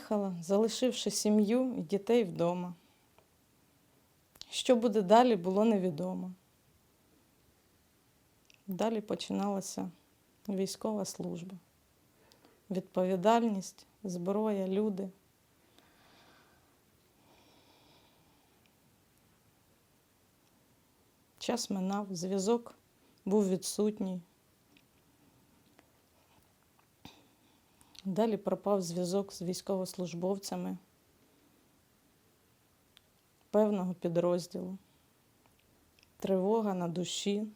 Поїхала, залишивши сім'ю і дітей вдома. Що буде далі, було невідомо. Далі починалася військова служба, відповідальність, зброя, люди. Час минав, зв'язок був відсутній. Далі пропав зв'язок з військовослужбовцями певного підрозділу. Тривога на душі.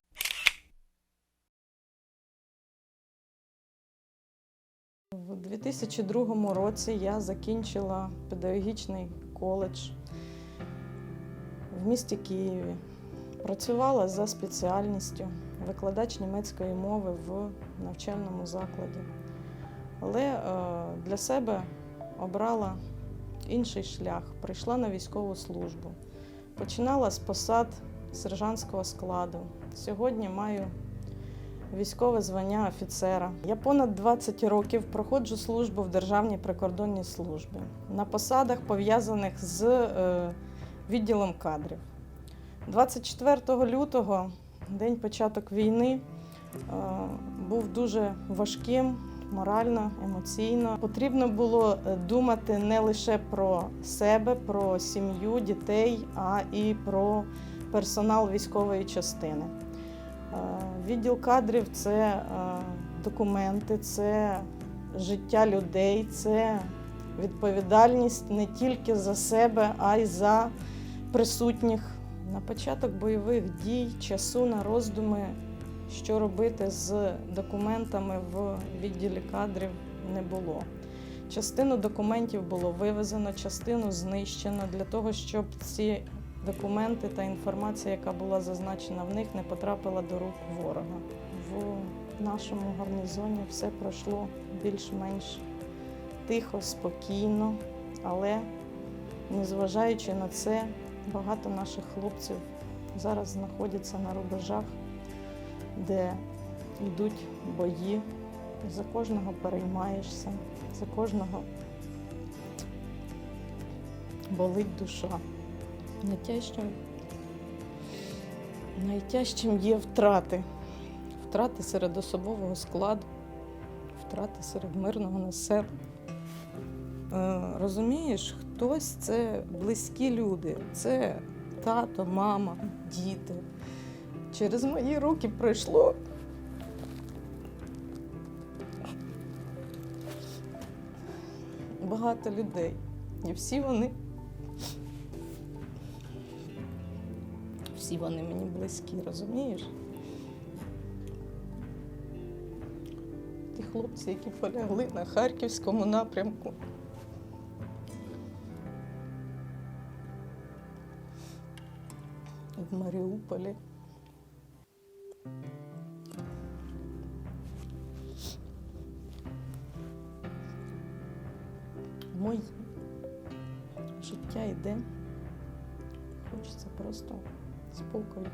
У 2002 році я закінчила педагогічний коледж в місті Києві. Працювала за спеціальністю викладач німецької мови в навчальному закладі. Але е, для себе обрала інший шлях, прийшла на військову службу. Починала з посад сержантського складу. Сьогодні маю військове звання офіцера. Я понад 20 років проходжу службу в Державній прикордонній службі на посадах, пов'язаних з е, відділом кадрів. 24 лютого, день початок війни, е, був дуже важким морально, емоційно. Потрібно було е, думати не лише про себе, про сім'ю, дітей, а і про персонал військової частини. Е, Відділ кадрів це е, документи, це життя людей, це відповідальність не тільки за себе, а й за присутніх. На початок бойових дій, часу на роздуми, що робити з документами в відділі кадрів, не було. Частину документів було вивезено, частину знищено для того, щоб ці документи та інформація, яка була зазначена в них, не потрапила до рук ворога. В нашому гарнізоні все пройшло більш-менш тихо, спокійно, але незважаючи на це, багато наших хлопців зараз знаходяться на рубежах, де йдуть бої. За кожного переймаєшся, за кожного болить душа. Найтяжчим, найтяжчим є втрати. Втрати серед особового складу, втрати серед мирного населення. Е, Розумієш, хтось це близькі люди, це тато, мама, діти. Через мої руки пройшло багато людей. І всі вони. Всі вони мені близькі, розумієш? Ті хлопці, які полягли на Харківському напрямку. В Маріуполі. Моє життя йде. Хочеться просто спокою.